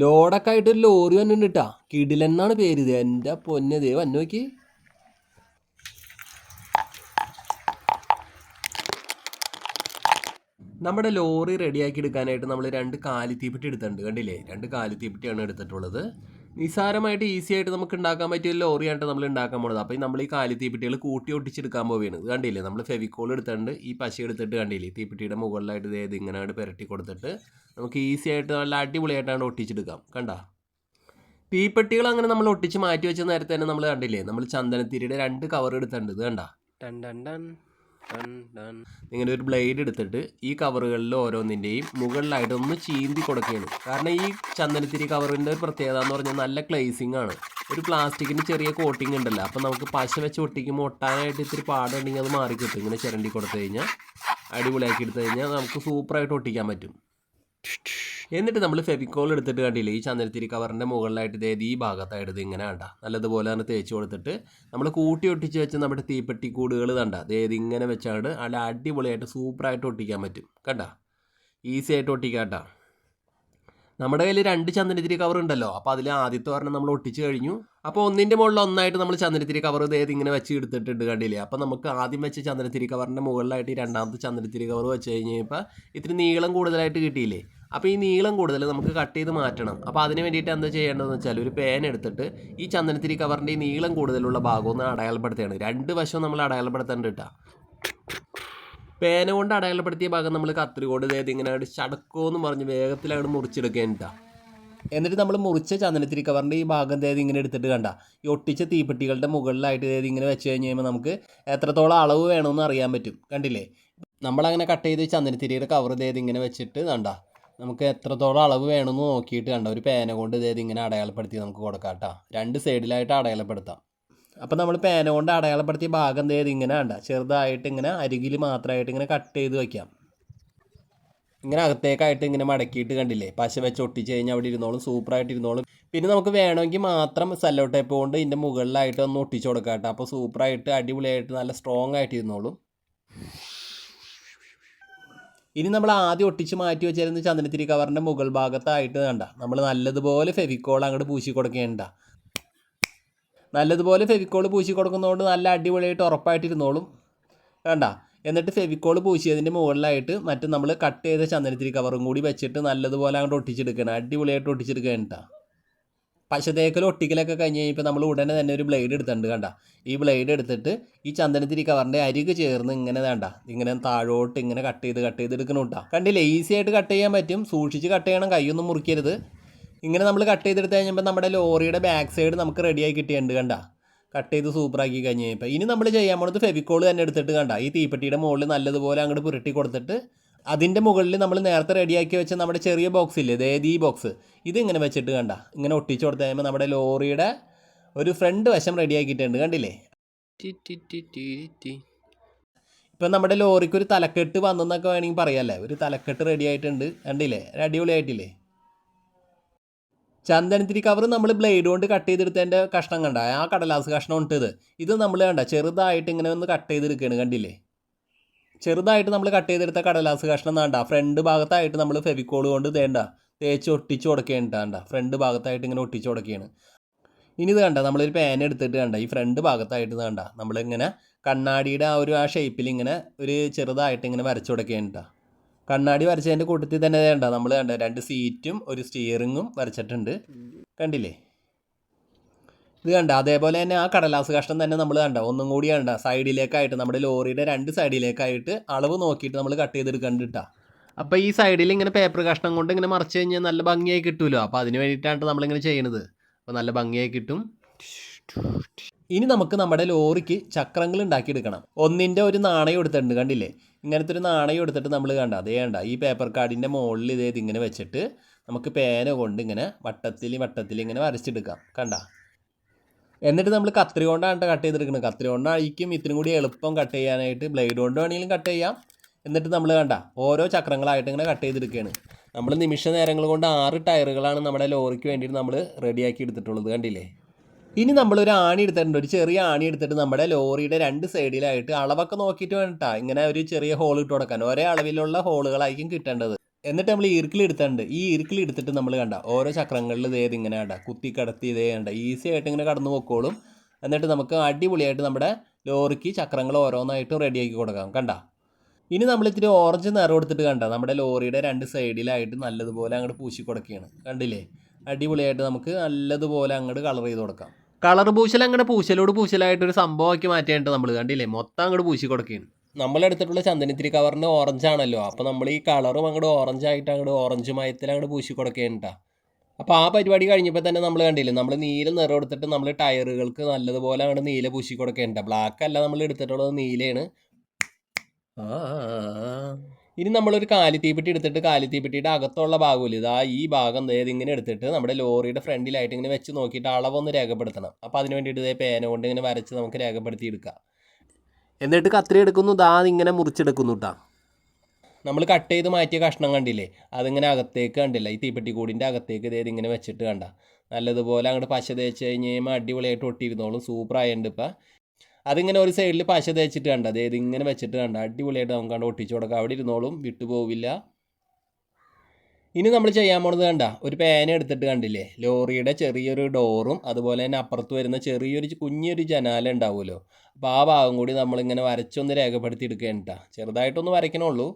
ലോഡൊക്കെ ആയിട്ട് ഒരു ലോറി വന്നിട്ടുണ്ട് കേട്ടാ കിടിലെന്നാണ് പേര് ഇത് എന്റെ പൊന്നെ വന്നു നോക്കി. നമ്മുടെ ലോറി റെഡിയാക്കി എടുക്കാനായിട്ട് നമ്മൾ രണ്ട് കാലിത്തീപ്പെട്ടി എടുത്തിട്ടുണ്ട്. കണ്ടില്ലേ? രണ്ട് കാലിത്തീപ്പെട്ടിയാണ് എടുത്തിട്ടുള്ളത്. നിസ്സാരമായിട്ട് ഈസി ആയിട്ട് നമുക്ക് ഉണ്ടാക്കാൻ പറ്റിയ ലോറിയായിട്ട് നമ്മൾ ഉണ്ടാക്കാൻ പോകുന്നത് അപ്പോൾ നമ്മൾ ഈ കാലി തീപ്പെട്ടികൾ കൂട്ടി ഒട്ടിച്ചെടുക്കാൻ പോവുകയാണ് ഇത് കണ്ടില്ലേ? നമ്മൾ ഫെവിക്കോൾ എടുത്തിട്ടുണ്ട്. ഈ പശ എടുത്തിട്ട് കണ്ടില്ലേ? തീപ്പെട്ടിയുടെ മുകളിലായിട്ട് ഇത് ഇങ്ങനെ പെരട്ടി കൊടുത്തിട്ട് നമുക്ക് ഈസി ആയിട്ട് നല്ല അടിപൊളിയായിട്ടാണ് ഒട്ടിച്ചെടുക്കാം. കണ്ടാ? തീപ്പെട്ടികൾ അങ്ങനെ നമ്മൾ ഒട്ടിച്ച് മാറ്റി വെച്ച നേരത്തെ തന്നെ നമ്മൾ കണ്ടില്ലേ? നമ്മൾ ചന്ദനത്തിരിയുടെ രണ്ട് കവർ എടുത്തിട്ടുണ്ട്. ഇത് കണ്ടാ? ഇങ്ങനെ ഒരു ബ്ലേഡ് എടുത്തിട്ട് ഈ കവറുകളിൽ ഓരോന്നിന്റെയും മുകളിലായിട്ട് ഒന്ന് ചീന്തി കൊടുക്കുകയാണ്. കാരണം ഈ ചന്ദനത്തിരി കവറിന്റെ ഒരു പ്രത്യേകത എന്ന് പറഞ്ഞാൽ നല്ല ക്ലേസിംഗ് ആണ്. ഒരു പ്ലാസ്റ്റിക്കിന് ചെറിയ കോട്ടിംഗ് ഉണ്ടല്ലോ. അപ്പം നമുക്ക് പശ വെച്ച് ഒട്ടിക്കുമ്പോൾ ഒട്ടാനായിട്ട് ഇത്തിരി പാടുണ്ടെങ്കിൽ അത് മാറി കിട്ടും. ഇങ്ങനെ ചിരണ്ടി കൊടുത്തു കഴിഞ്ഞാൽ അടിപൊളിയാക്കി എടുത്തു കഴിഞ്ഞാൽ നമുക്ക് സൂപ്പറായിട്ട് ഒട്ടിക്കാൻ പറ്റും. എന്നിട്ട് നമ്മൾ ഫെവിക്കോൾ എടുത്തിട്ട് കണ്ടില്ലേ ഈ ചന്ദനത്തിരി കവറിന്റെ മുകളിലായിട്ട് ഇതേത് ഈ ഭാഗത്തായിട്ട് ഇങ്ങനെ കണ്ട. നല്ലതുപോലെ തന്നെ തേച്ച് കൊടുത്തിട്ട് നമ്മൾ കൂട്ടി ഒട്ടിച്ച് വെച്ച് നമ്മുടെ തീപ്പെട്ടി കൂടുകൾ കണ്ട. അതായത് ഇങ്ങനെ വെച്ചാണ് നല്ല അടിപൊളിയായിട്ട് സൂപ്പറായിട്ട് ഒട്ടിക്കാൻ പറ്റും. കണ്ട? ഈസി ആയിട്ട് ഒട്ടിക്കാം കേട്ടോ നമ്മുടെ കയ്യിൽ രണ്ട് ചന്ദനത്തിരി കവർ ഉണ്ടല്ലോ അപ്പോൾ അതിൽ ആദ്യത്തെ ഒരെണ്ണം നമ്മൾ ഒട്ടിച്ച് കഴിഞ്ഞു. അപ്പോൾ ഒന്നിന്റെ മുകളിൽ ഒന്നായിട്ട് നമ്മൾ ചന്ദനത്തിരി കവർ ഇതേത് ഇങ്ങനെ വെച്ച് എടുത്തിട്ടുണ്ട് കണ്ടില്ലേ? അപ്പോൾ നമുക്ക് ആദ്യം വെച്ച ചന്ദനത്തിരി കവറിന്റെ മുകളിലായിട്ട് രണ്ടാമത്തെ ചന്ദനത്തിരി കവർ വെച്ച് കഴിഞ്ഞപ്പോൾ ഇത്തിരി നീളം കൂടുതലായിട്ട് കിട്ടിയില്ലേ? അപ്പോൾ ഈ നീളം കൂടുതൽ നമുക്ക് കട്ട് ചെയ്ത് മാറ്റണം. അപ്പോൾ അതിന് വേണ്ടിയിട്ട് എന്താ ചെയ്യേണ്ടതെന്ന് വെച്ചാൽ ഒരു പേന എടുത്തിട്ട് ഈ ചന്ദനത്തിരി കവറിന്റെ ഈ നീളം കൂടുതലുള്ള ഭാഗം ഒന്ന് അടയാളപ്പെടുത്തുകയാണ് രണ്ട് വശവും നമ്മൾ അടയാളപ്പെടുത്തേണ്ട കേട്ടോ പേന കൊണ്ട് അടയാളപ്പെടുത്തിയ ഭാഗം നമ്മൾ കത്തിരി കൊണ്ട് ഇതേത് ഇങ്ങനെ ചടക്കോ എന്ന് പറഞ്ഞ് വേഗത്തിൽ മുറിച്ചെടുക്കേണ്ട എന്നിട്ട് നമ്മൾ മുറിച്ച ചന്ദനത്തിരി കവറിന്റെ ഈ ഭാഗം ഇതേത് ഇങ്ങനെ എടുത്തിട്ട് കണ്ട. ഈ ഒട്ടിച്ച തീപ്പെട്ടികളുടെ മുകളിലായിട്ട് ഇതേത് ഇങ്ങനെ വെച്ച് കഴിഞ്ഞ് കഴിയുമ്പോൾ നമുക്ക് എത്രത്തോളം അളവ് വേണമെന്ന് അറിയാൻ പറ്റും. കണ്ടില്ലേ? നമ്മളങ്ങനെ കട്ട് ചെയ്ത് ചന്ദനത്തിരിയുടെ കവർ ഇതേത് ഇങ്ങനെ വെച്ചിട്ട് കണ്ട. നമുക്ക് എത്രത്തോളം അളവ് വേണമെന്ന് നോക്കിയിട്ട് കണ്ട? ഒരു പേന കൊണ്ട് ഇതേത് ഇങ്ങനെ അടയാളപ്പെടുത്തി നമുക്ക് കൊടുക്കാം കേട്ടോ. രണ്ട് സൈഡിലായിട്ട് അടയാളപ്പെടുത്താം. അപ്പോൾ നമ്മൾ പേന കൊണ്ട് അടയാളപ്പെടുത്തിയ ഭാഗം ഇതേത് ഇങ്ങനെ കണ്ട ചെറുതായിട്ട് ഇങ്ങനെ അരികിൽ മാത്രമായിട്ട് ഇങ്ങനെ കട്ട് ചെയ്ത് വയ്ക്കാം ഇങ്ങനെ അകത്തേക്കായിട്ട് ഇങ്ങനെ മടക്കിയിട്ട് കണ്ടില്ലേ? പശ വെച്ച് ഒട്ടിച്ച് കഴിഞ്ഞാൽ അവിടെ ഇരുന്നോളും സൂപ്പറായിട്ട് ഇരുന്നോളും. പിന്നെ നമുക്ക് വേണമെങ്കിൽ മാത്രം സെല്ലോ ടേപ്പ് കൊണ്ട് ഇതിന്റെ മുകളിലായിട്ട് ഒന്ന് ഒട്ടിച്ച് കൊടുക്കാം കേട്ടോ. അപ്പോൾ സൂപ്പറായിട്ട് അടിപൊളിയായിട്ട് നല്ല സ്ട്രോങ് ആയിട്ട് ഇരുന്നോളും. ഇനി നമ്മൾ ആദ്യം ഒട്ടിച്ച് മാറ്റി വെച്ചിരുന്ന ചന്ദനത്തിരി കവറിന്റെ മുകൾ ഭാഗത്തായിട്ട് കണ്ട. നമ്മൾ നല്ലതുപോലെ ഫെവിക്കോൾ അങ്ങോട്ട് പൂശി കൊടുക്കേണ്ട. നല്ലതുപോലെ ഫെവിക്കോൾ പൂശി കൊടുക്കുന്നതുകൊണ്ട് നല്ല അടിപൊളിയായിട്ട് ഉറപ്പായിട്ട് ഇരുന്നോളും വേണ്ട എന്നിട്ട് ഫെവിക്കോൾ പൂശിയതിന്റെ മുകളിലായിട്ട് മറ്റും നമ്മൾ കട്ട് ചെയ്ത ചന്ദനത്തിരി കവറും കൂടി വെച്ചിട്ട് നല്ലതുപോലെ അങ്ങോട്ട് ഒട്ടിച്ചെടുക്കണം. അടിപൊളിയായിട്ട് ഒട്ടിച്ചെടുക്കണം കേട്ടോ പശ തേക്കൽ ഒട്ടിക്കലൊക്കെ കഴിഞ്ഞ് കഴിഞ്ഞപ്പോൾ നമ്മൾ ഉടനെ തന്നെ ഒരു ബ്ലേഡ് എടുത്തിട്ടുണ്ട് കണ്ട. ഈ ബ്ലേഡ് എടുത്തിട്ട് ഈ ചന്ദനത്തിരി കവറിന്റെ അരിക് ചേർന്ന് ഇങ്ങനെ വേണ്ട ഇങ്ങനെ താഴോട്ട് ഇങ്ങനെ കട്ട് ചെയ്ത് കട്ട് ചെയ്ത് എടുക്കണം കേട്ടോ കണ്ടില്ലേ ഈസി ആയിട്ട് കട്ട് ചെയ്യാൻ പറ്റും. സൂക്ഷിച്ച് കട്ട് ചെയ്യണം കൈയൊന്നും മുറിക്കരുത്. ഇങ്ങനെ നമ്മൾ കട്ട് ചെയ്തെടുത്ത് കഴിഞ്ഞപ്പോൾ നമ്മുടെ ലോറിയുടെ ബാക്ക് സൈഡ് നമുക്ക് റെഡിയായി കിട്ടിയിട്ടുണ്ട് കണ്ട. കട്ട് ചെയ്ത് സൂപ്പറാക്കി കഴിഞ്ഞ് കഴിഞ്ഞപ്പോൾ ഇനി നമ്മൾ ചെയ്യാൻ പോണത് ഫെവിക്കോൾ തന്നെ എടുത്തിട്ട് കണ്ട. ഈ തീപ്പെട്ടിയുടെ മുകളിൽ നല്ലതുപോലെ അങ്ങോട്ട് പുരട്ടി കൊടുത്തിട്ട് അതിന്റെ മുകളിൽ നമ്മൾ നേരത്തെ റെഡിയാക്കി വെച്ച നമ്മുടെ ചെറിയ ബോക്സ് ഇല്ലേ? അതായത് ഈ ബോക്സ് ഇത് ഇങ്ങനെ വെച്ചിട്ട് കണ്ട. ഇങ്ങനെ ഒട്ടിച്ചു കൊടുത്ത് കഴിയുമ്പോൾ നമ്മുടെ ലോറിയുടെ ഒരു ഫ്രണ്ട് വശം റെഡിയാക്കിയിട്ടുണ്ട്. കണ്ടില്ലേ? ഇപ്പം നമ്മുടെ ലോറിക്ക് ഒരു തലക്കെട്ട് വന്നെന്നൊക്കെ വേണമെങ്കിൽ പറയാമല്ലേ ഒരു തലക്കെട്ട് റെഡി ആയിട്ടുണ്ട്. കണ്ടില്ലേ? അടിപൊളി അടിപൊളിയായിട്ടില്ലേ? ചന്ദനത്തിരി കവർ നമ്മൾ ബ്ലേഡ് കൊണ്ട് കട്ട് ചെയ്തെടുത്തതിന്റെ കഷ്ണം കണ്ട. ആ കടലാസ് കഷ്ണം ഉണ്ട് ഇത് ഇത് നമ്മൾ കണ്ട ചെറുതായിട്ട് ഇങ്ങനെ ഒന്ന് കട്ട് ചെയ്തെടുക്കുകയാണ് കണ്ടില്ലേ? ചെറുതായിട്ട് നമ്മൾ കട്ട് ചെയ്തെടുത്ത കടലാസ് കഷ്ണം വേണ്ട ഫ്രണ്ട് ഭാഗത്തായിട്ട് നമ്മൾ ഫെവിക്കോൾ കൊണ്ട് തേണ്ട തേച്ച് ഒട്ടിച്ച് കൊടുക്കേണ്ടാണ്ട ഫ്രണ്ട് ഭാഗത്തായിട്ട് ഇങ്ങനെ ഒട്ടിച്ച് കൊടുക്കുകയാണ് ഇനി ഇത് കണ്ട നമ്മളൊരു പേന എടുത്തിട്ട് കണ്ട. ഈ ഫ്രണ്ട് ഭാഗത്തായിട്ട് കണ്ട. നമ്മളിങ്ങനെ കണ്ണാടിയുടെ ആ ഒരു ആ ഷേപ്പിൽ ഇങ്ങനെ ഒരു ചെറുതായിട്ട് ഇങ്ങനെ വരച്ചു കൊടുക്കേണ്ട കണ്ണാടി വരച്ചതിന്റെ കൂട്ടത്തിൽ തന്നെ വേണ്ട നമ്മൾ കണ്ട രണ്ട് സീറ്റും ഒരു സ്റ്റിയറിങ്ങും വരച്ചിട്ടുണ്ട്. കണ്ടില്ലേ? ഇത് കണ്ട. അതേപോലെ തന്നെ ആ കടലാസ് കഷ്ണം തന്നെ നമ്മൾ കണ്ട. ഒന്നും കൂടി കണ്ട. സൈഡിലേക്കായിട്ട് നമ്മുടെ ലോറിയുടെ രണ്ട് സൈഡിലേക്കായിട്ട് അളവ് നോക്കിയിട്ട് നമ്മൾ കട്ട് ചെയ്തെടുക്കണ്ടിട്ടാ. അപ്പോൾ ഈ സൈഡിൽ ഇങ്ങനെ പേപ്പർ കഷ്ണം കൊണ്ട് ഇങ്ങനെ മറച്ച് കഴിഞ്ഞാൽ നല്ല ഭംഗിയായി കിട്ടുമല്ലോ അപ്പോൾ അതിന് വേണ്ടിയിട്ടാണ് നമ്മളിങ്ങനെ ചെയ്യണത്. അപ്പോൾ നല്ല ഭംഗിയായി കിട്ടും. ഇനി നമുക്ക് നമ്മുടെ ലോറിക്ക് ചക്രങ്ങൾ ഉണ്ടാക്കിയെടുക്കണം. ഒന്നിന്റെ ഒരു നാണയം എടുത്തിട്ടുണ്ട് കണ്ടില്ലേ? ഇങ്ങനത്തെ ഒരു നാണയം എടുത്തിട്ട് നമ്മൾ കണ്ട. അതേ കണ്ട. ഈ പേപ്പർ കാർഡിന്റെ മുകളിൽ ഇതേ ഇതിങ്ങനെ വെച്ചിട്ട് നമുക്ക് പേന കൊണ്ട് ഇങ്ങനെ വട്ടത്തിൽ വട്ടത്തിൽ ഇങ്ങനെ വരച്ചെടുക്കാം കണ്ട? എന്നിട്ട് നമ്മൾ കത്രി കൊണ്ടാണ് കട്ട് ചെയ്തെടുക്കുന്നത് കത്രി കൊണ്ടായിരിക്കും ഇത്രയും കൂടി എളുപ്പം കട്ട് ചെയ്യാനായിട്ട് ബ്ലേഡ് കൊണ്ട് വേണമെങ്കിലും കട്ട് ചെയ്യാം. എന്നിട്ട് നമ്മൾ കണ്ട ഓരോ ചക്രങ്ങളായിട്ട് ഇങ്ങനെ കട്ട് ചെയ്തെടുക്കുകയാണ് നമ്മൾ നിമിഷ നേരങ്ങൾ കൊണ്ട് ആറ് ടയറുകളാണ് നമ്മുടെ ലോറിക്ക് വേണ്ടിയിട്ട് നമ്മൾ റെഡിയാക്കി എടുത്തിട്ടുള്ളത് കണ്ടില്ലേ? ഇനി നമ്മളൊരു ആണി എടുത്തിട്ടുണ്ട്. ഒരു ചെറിയ ആണി എടുത്തിട്ട് നമ്മുടെ ലോറിയുടെ രണ്ട് സൈഡിലായിട്ട് അളവൊക്കെ നോക്കിയിട്ട് വേണ്ട ഇങ്ങനെ ഒരു ചെറിയ ഹോൾ ഇട്ട് കൊടുക്കാൻ. ഒരേ അളവിലുള്ള ഹോളുകളായിരിക്കും കിട്ടേണ്ടത്. എന്നിട്ട് നമ്മൾ ഈ ഈർക്കിൽ എടുത്തുണ്ട് ഈ ഈർക്കിൽ എടുത്തിട്ട് നമ്മൾ കണ്ട ഓരോ ചക്രങ്ങളിൽ ഇതേ ഇങ്ങനെ കണ്ട കുത്തി കടത്തി ഇതേ കണ്ട ഈസി ആയിട്ട് ഇങ്ങനെ കടന്നു പൊക്കോളും. എന്നിട്ട് നമുക്ക് അടിപൊളിയായിട്ട് നമ്മുടെ ലോറിക്ക് ചക്രങ്ങൾ ഓരോന്നായിട്ട് റെഡിയാക്കി കൊടുക്കാം കണ്ട? ഇനി നമ്മൾ ഇത്തിരി ഓറഞ്ച് നിറം കൊടുത്തിട്ട് കണ്ട നമ്മുടെ ലോറിയുടെ രണ്ട് സൈഡിലായിട്ട് നല്ലതുപോലെ അങ്ങോട്ട് പൂശി കൊടുക്കുകയാണ് കണ്ടില്ലേ? അടിപൊളിയായിട്ട് നമുക്ക് നല്ലതുപോലെ അങ്ങോട്ട് കളർ ചെയ്ത് കൊടുക്കാം. കളർ പൂശൽ അങ്ങോട്ട് പൂശലോട് പൂശലായിട്ട് ഒരു സംഭവമാക്കി മാറ്റിയിട്ട് നമ്മൾ കണ്ടില്ലേ? മൊത്തം അങ്ങോട്ട് പൂശി കൊടുക്കുകയാണ്. നമ്മളെടുത്തിട്ടുള്ള ചന്ദനത്തിരി കവറിന്റെ ഓറഞ്ച് ആണല്ലോ. അപ്പോൾ നമ്മൾ ഈ കളറും അങ്ങോട്ട് ഓറഞ്ച് ആയിട്ട് അങ്ങോട്ട് ഓറഞ്ച് മയത്തിൽ അങ്ങോട്ട് പൂശി കൊടുക്കുകയാണ് അപ്പോൾ ആ പരിപാടി കഴിഞ്ഞപ്പോൾ തന്നെ നമ്മൾ കണ്ടില്ലേ നമ്മൾ നീല നിറം എടുത്തിട്ട് നമ്മൾ ടയറുകൾക്ക് നല്ലതുപോലെ അങ്ങോട്ട് നീല പൂശി കൊടുക്കേണ്ട. ബ്ലാക്ക് അല്ല നമ്മൾ എടുത്തിട്ടുള്ളത് നീലയാണ്. ഇനി നമ്മളൊരു കാലിത്തീപ്പെട്ടി എടുത്തിട്ട് കാലിത്തീപ്പെട്ടിയുടെ അകത്തുള്ള ഭാഗമില്ല ഇതാ ഈ ഭാഗം ദേ ഇങ്ങനെ എടുത്തിട്ട് നമ്മുടെ ലോറിയുടെ ഫ്രണ്ടിലായിട്ട് ഇങ്ങനെ വെച്ച് നോക്കിയിട്ട് അളവൊന്ന് രേഖപ്പെടുത്തണം. അപ്പോൾ അതിന് വേണ്ടിയിട്ട് ഇതേ പേന കൊണ്ട് ഇങ്ങനെ വരച്ച് നമുക്ക് രേഖപ്പെടുത്തി എടുക്കാം എന്നിട്ട് കത്രി എടുക്കുന്നു. ദാ ഇങ്ങനെ മുറിച്ചെടുക്കുന്നു കേട്ടോ നമ്മൾ കട്ട് ചെയ്ത് മാറ്റിയ കഷ്ണം കണ്ടില്ലേ? അതിങ്ങനെ അകത്തേക്ക് കണ്ടില്ല? ഈ തീപ്പെട്ടി കൂടിന്റെ അകത്തേക്ക് ഇതേ ഇങ്ങനെ വെച്ചിട്ട് കണ്ട. നല്ലതുപോലെ അങ്ങോട്ട് പശ തേച്ച് കഴിഞ്ഞ് കഴിയുമ്പോൾ അടിപൊളിയായിട്ട് ഒട്ടിയിരുന്നോളും. സൂപ്പർ ആയതുകൊണ്ട് ഇപ്പം. അതിങ്ങനെ ഒരു സൈഡിൽ പശ തേച്ചിട്ട് കണ്ട. അതായത് ഇങ്ങനെ വെച്ചിട്ട് കണ്ട. അടിപൊളിയായിട്ട് നമുക്ക് കണ്ട് ഒട്ടിച്ചു കൊടുക്കാം. അവിടെ ഇരുന്നോളും. വിട്ടു പോവില്ല. ഇനി നമ്മൾ ചെയ്യാൻ പോണത് കണ്ട ഒരു പേന എടുത്തിട്ട് കണ്ടില്ലേ? ലോറിയുടെ ചെറിയൊരു ഡോറും അതുപോലെ തന്നെ അപ്പുറത്ത് വരുന്ന ചെറിയൊരു കുഞ്ഞൊരു ജനാല ഉണ്ടാവുമല്ലോ? അപ്പോൾ ആ ഭാഗം കൂടി നമ്മളിങ്ങനെ വരച്ചൊന്ന് രേഖപ്പെടുത്തി എടുക്കേണ്ട ചെറുതായിട്ടൊന്ന് വരയ്ക്കണുള്ളൂ.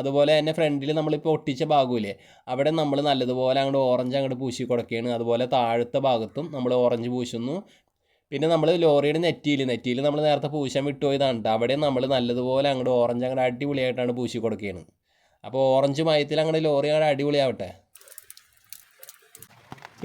അതുപോലെ തന്നെ ഫ്രണ്ടിൽ നമ്മളിപ്പോൾ ഒട്ടിച്ച ഭാഗമില്ലേ അവിടെ നമ്മൾ നല്ലതുപോലെ അങ്ങോട്ട് ഓറഞ്ച് അങ്ങോട്ട് പൂശി കൊടുക്കുകയാണ്. അതുപോലെ താഴത്തെ ഭാഗത്തും നമ്മൾ ഓറഞ്ച് പൂശുന്നു. പിന്നെ നമ്മൾ ലോറിയുടെ നെറ്റിയിൽ നെറ്റിയിൽ നമ്മൾ നേരത്തെ പൂശാൻ വിട്ടുപോയതാണ് ട്ടോ. അവിടെ നമ്മൾ നല്ലതുപോലെ അങ്ങോട്ട് ഓറഞ്ച് അങ്ങോട്ട് അടിപൊളിയായിട്ടാണ് പൂശി കൊടുക്കുകയാണ്. അപ്പോൾ ഓറഞ്ച് മയത്തിൽ അങ്ങനെ ലോറി അങ്ങനെ അടിപൊളിയാവട്ടെ.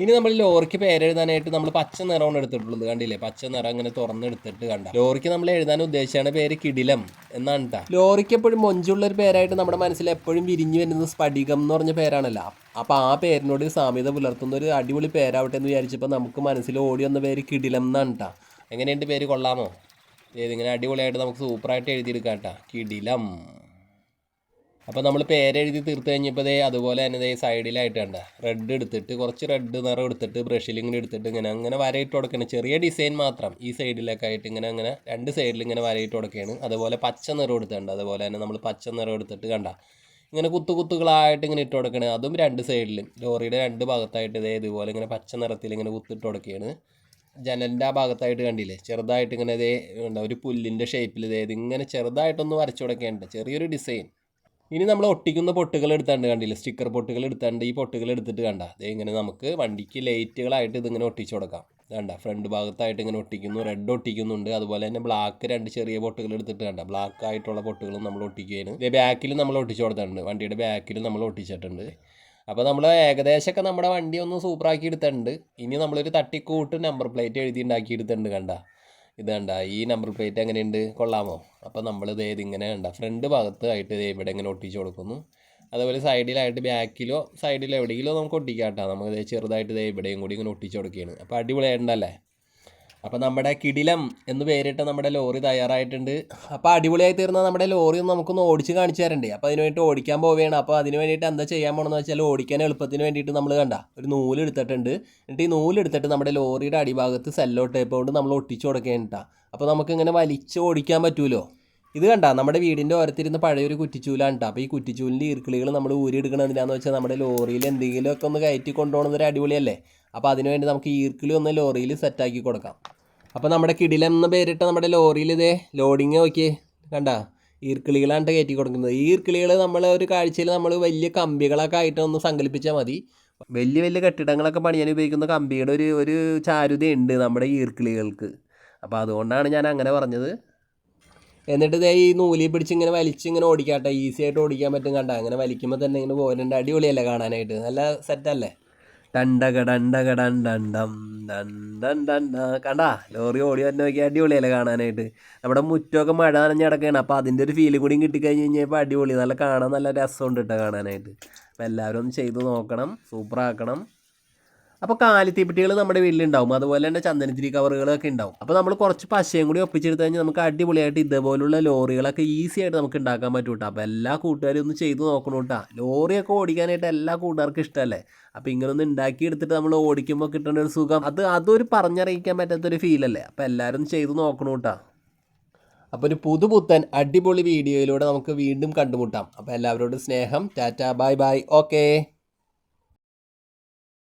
ഇനി നമ്മൾ ലോറിക്ക് പേരെഴുതാനായിട്ട് നമ്മൾ പച്ച നിറമാണ് എടുത്തിട്ടുള്ളത് കണ്ടില്ലേ? പച്ച നിറം ഇങ്ങനെ തുറന്നെടുത്തിട്ട് കണ്ട. ലോറിക്ക് നമ്മൾ എഴുതാൻ ഉദ്ദേശിച്ചാണ് പേര് കിടിലം എന്നാണ് കേട്ടോ ലോറിക്ക് എപ്പോഴും മൊഞ്ചുള്ള ഒരു പേരായിട്ട് നമ്മുടെ മനസ്സിൽ എപ്പോഴും വിരിഞ്ഞു വരുന്നത് സ്ഫടികം എന്ന് പറഞ്ഞ പേരാണല്ലോ. അപ്പോൾ ആ പേരിനോട് സാമ്യത പുലർത്തുന്ന ഒരു അടിപൊളി പേരാവട്ടെ എന്ന് വിചാരിച്ചപ്പോൾ നമുക്ക് മനസ്സിൽ ഓടി വന്ന പേര് കിടിലം എന്നാണ് കേട്ടോ എങ്ങനെയുണ്ട് പേര് കൊള്ളാമോ? ഏതിങ്ങനെ അടിപൊളിയായിട്ട് നമുക്ക് സൂപ്പറായിട്ട് എഴുതിയെടുക്കാം കേട്ടോ കിടിലം. അപ്പോൾ നമ്മൾ പേരെഴുതി തീർത്ത് കഴിഞ്ഞപ്പോൾ അതുപോലെ തന്നെ ഇതേ സൈഡിലായിട്ട് കണ്ട. റെഡ് എടുത്തിട്ട് കുറച്ച് റെഡ് നിറം എടുത്തിട്ട് ബ്രഷിൽ ഇങ്ങനെ എടുത്തിട്ട് ഇങ്ങനെ അങ്ങനെ വരയിട്ട് കൊടുക്കണം ചെറിയ ഡിസൈൻ മാത്രം ഈ സൈഡിലൊക്കെ ആയിട്ട് ഇങ്ങനെ അങ്ങനെ രണ്ട് സൈഡിൽ ഇങ്ങനെ വരയിട്ട് കൊടുക്കുകയാണ് അതുപോലെ പച്ച നിറം എടുത്തിട്ടുണ്ട് അതുപോലെ തന്നെ നമ്മൾ പച്ച നിറം എടുത്തിട്ട് കണ്ട. ഇങ്ങനെ കുത്തു കുത്തുകളായിട്ട് ഇങ്ങനെ ഇട്ട് കൊടുക്കണേ. അതും രണ്ട് സൈഡിലും ലോറിയുടെ രണ്ട് ഭാഗത്തായിട്ട് ഇതേ ഇതുപോലെ ഇങ്ങനെ പച്ച നിറത്തിൽ ഇങ്ങനെ കുത്തിട്ട് കൊടുക്കുകയാണ് ജനലിന്റെ ആ ഭാഗത്തായിട്ട് കണ്ടില്ലേ? ചെറുതായിട്ട് ഇങ്ങനെ ഇതേ ഒരു പുല്ലിന്റെ ഷേപ്പിൽ ഇതേ ഇങ്ങനെ ചെറുതായിട്ടൊന്ന് വരച്ചു കൊടുക്കേണ്ട. ചെറിയൊരു ഡിസൈൻ ഇനി നമ്മൾ ഒട്ടിക്കുന്ന പൊട്ടുകൾ എടുത്താണ്ട് കണ്ടില്ല? സ്റ്റിക്കർ പൊട്ടുകൾ എടുത്താണ്ട് ഈ പൊട്ടുകൾ എടുത്തിട്ട് കണ്ട. അതേ ഇങ്ങനെ നമുക്ക് വണ്ടിക്ക് ലൈറ്റുകളായിട്ട് ഇതിങ്ങനെ ഒട്ടിച്ചു കൊടുക്കാം. കണ്ട? ഫ്രണ്ട് ഭാഗത്തായിട്ട് ഇങ്ങനെ ഒട്ടിക്കുന്നു റെഡ് ഒട്ടിക്കുന്നുണ്ട്. അതുപോലെ തന്നെ ബ്ലാക്ക് രണ്ട് ചെറിയ പൊട്ടുകൾ എടുത്തിട്ട് കണ്ട. ബ്ലാക്ക് ആയിട്ടുള്ള പൊട്ടുകളും നമ്മൾ ഒട്ടിക്കുകയാണ്. ഇതേ ബാക്കിൽ നമ്മൾ ഒട്ടിച്ചു കൊടുത്തിട്ടുണ്ട്. വണ്ടിയുടെ ബാക്കിൽ നമ്മൾ ഒട്ടിച്ചിട്ടുണ്ട്. അപ്പോൾ നമ്മൾ ഏകദേശമൊക്കെ നമ്മുടെ വണ്ടി ഒന്ന് സൂപ്പറാക്കി എടുത്തിട്ടുണ്ട്. ഇനി നമ്മളൊരു തട്ടിക്കൂട്ട് നമ്പർ പ്ലേറ്റ് എഴുതി ഉണ്ടാക്കി എടുത്തിട്ടുണ്ട് കണ്ട. ഇത് കണ്ട ഈ നമ്പർ പ്ലേറ്റ് എങ്ങനെയുണ്ട്? കൊള്ളാമോ? അപ്പോൾ നമ്മൾ ഇത് ഇങ്ങനെ കണ്ട ഫ്രണ്ട് ഭാഗത്ത് ആയിട്ട് ഇത് ഇവിടെ ഇങ്ങനെ ഒട്ടിച്ച് കൊടുക്കുന്നു. അതുപോലെ സൈഡിലായിട്ട് ബാക്കിലോ സൈഡിലോ എവിടെയെങ്കിലോ നമുക്ക് ഒട്ടിക്കാം കേട്ടോ. നമുക്ക് ചെറുതായിട്ട് ഇത് ഇവിടെയും കൂടി ഇങ്ങനെ ഒട്ടിച്ച് കൊടുക്കുകയാണ്. അപ്പോൾ അടിപൊളിയായിട്ടുണ്ടല്ലേ? അപ്പോൾ നമ്മുടെ കിടിലം എന്ന് പേരിട്ട നമ്മുടെ ലോറി തയ്യാറായിട്ടുണ്ട്. അപ്പോൾ അടിപൊളിയായി തീർന്ന നമ്മുടെ ലോറി ഒന്ന് നമുക്കൊന്ന് ഓടിച്ച് കാണിച്ചു തരണ്ടേ? അപ്പോൾ അതിന് വേണ്ടി ഓടിക്കാൻ പോവുകയാണ് അപ്പോൾ അതിന് വേണ്ടിയിട്ട് എന്താ ചെയ്യാൻ പോകണമെന്ന് വെച്ചാൽ ഓടിക്കാൻ എളുപ്പത്തിന് വേണ്ടിയിട്ട് നമ്മൾ കണ്ട ഒരു നൂൽ എടുത്തിട്ടുണ്ട്. എന്നിട്ട് ഈ നൂൽ എടുത്തിട്ട് നമ്മുടെ ലോറിയുടെ അടിഭാഗത്ത് സെല്ലോ ടേപ്പ് കൊണ്ട് നമ്മൾ ഒട്ടിച്ചു കൊടുക്കുകയാണ് അപ്പോൾ നമുക്ക് ഇങ്ങനെ വലിച്ച് ഓടിക്കാൻ പറ്റുമല്ലോ ഇത് കണ്ട നമ്മുടെ വീടിന്റെ ഓരത്തിരുന്ന് പഴയൊരു കുറ്റിച്ചൂലാണ് കേട്ടോ അപ്പോൾ ഈ കുറ്റിച്ചൂലിന്റെ ഈർക്കിളികൾ നമ്മൾ ഊരി എടുക്കണത് എന്തിനാന്ന് വെച്ചാൽ നമ്മുടെ ലോറിയിൽ എന്തെങ്കിലുമൊക്കെ ഒന്ന് കയറ്റി കൊണ്ടുപോകുന്നത് ഒരു അടിപൊളിയല്ലേ അപ്പോൾ അതിനുവേണ്ടി നമുക്ക് ഈർക്കിളി ഒന്ന് ലോറിയിൽ സെറ്റാക്കി കൊടുക്കാം. അപ്പോൾ നമ്മുടെ കിടിലം എന്ന് പേരിട്ട നമ്മുടെ ലോറിയിൽ ഇതേ ലോഡിങ് നോക്കിയേ. കണ്ട? ഈർക്കിളികളാണ് കയറ്റി കൊടുക്കുന്നത്. ഈ ഈർക്കിളികൾ നമ്മൾ ഒരു കാഴ്ചയിൽ നമ്മൾ വലിയ കമ്പികളൊക്കെ ആയിട്ട് ഒന്ന് സങ്കല്പിച്ചാൽ മതി. വലിയ വലിയ കെട്ടിടങ്ങളൊക്കെ പണിയാൻ ഉപയോഗിക്കുന്ന കമ്പിയുടെ ഒരു ഒരു ചാരുതയുണ്ട് നമ്മുടെ ഈർക്കിളികൾക്ക്. അപ്പോൾ അതുകൊണ്ടാണ് ഞാൻ അങ്ങനെ പറഞ്ഞത്. എന്നിട്ട് ഇതേ ഈ നൂലി പിടിച്ച് ഇങ്ങനെ വലിച്ച് ഇങ്ങനെ ഓടിക്കാട്ടെ. ഈസി ആയിട്ട് ഓടിക്കാൻ പറ്റും കണ്ട. അങ്ങനെ വലിക്കുമ്പോൾ തന്നെ ഇങ്ങനെ പോകുന്നുണ്ട് അടിപൊളിയല്ലേ കാണാനായിട്ട്. നല്ല സെറ്റല്ലേ ടണ്ടകടണ്ടകടണ്ടം കണ്ടാ ലോറി ഓടി വന്നു നോക്കി അടിപൊളിയല്ലേ കാണാനായിട്ട്. നമ്മുടെ മുറ്റമൊക്കെ മഴ നനഞ്ഞ് കിടക്കുകയാണ് അപ്പോൾ അതിന്റെ ഒരു ഫീൽ കൂടി കിട്ടിക്കഴിഞ്ഞ് കഴിഞ്ഞപ്പോൾ അടിപൊളി. നല്ല കാണാൻ നല്ല രസമുണ്ട് കേട്ടോ കാണാനായിട്ട്. അപ്പോൾ എല്ലാവരും ഒന്ന് ചെയ്ത് നോക്കണം. സൂപ്പറാക്കണം അപ്പോൾ കാലിത്തീപ്പെട്ടികൾ നമ്മുടെ വീട്ടിലുണ്ടാവും. അതുപോലെ തന്നെ ചന്ദനത്തിരി കവറുകളൊക്കെ ഉണ്ടാവും. അപ്പോൾ നമ്മൾ കുറച്ച് പശയും കൂടി ഒപ്പിച്ചെടുത്ത് കഴിഞ്ഞാൽ നമുക്ക് അടിപൊളിയായിട്ട് ഇതുപോലുള്ള ലോറികളൊക്കെ ഈസി ആയിട്ട് നമുക്ക് ഉണ്ടാക്കാൻ പറ്റും കേട്ടോ അപ്പോൾ എല്ലാ കൂട്ടുകാരും ഒന്ന് ചെയ്ത് നോക്കണം കേട്ടോ ലോറിയൊക്കെ ഓടിക്കാനായിട്ട് എല്ലാ കൂട്ടുകാർക്കും ഇഷ്ടമല്ലേ അപ്പോൾ ഉണ്ടാക്കി എടുത്തിട്ട് നമ്മൾ ഓടിക്കുമ്പോൾ കിട്ടുന്ന ഒരു സുഖം. അത് അതൊരു പറഞ്ഞറിയിക്കാൻ പറ്റാത്തൊരു ഫീലല്ലേ അപ്പോൾ എല്ലാവരും ചെയ്ത് നോക്കണം കേട്ടോ അപ്പോൾ ഒരു പുതുപുത്തൻ അടിപൊളി വീഡിയോയിലൂടെ നമുക്ക് വീണ്ടും കണ്ടുമുട്ടാം. അപ്പോൾ എല്ലാവരോടും സ്നേഹം. Tata bye bye. ഓക്കേ.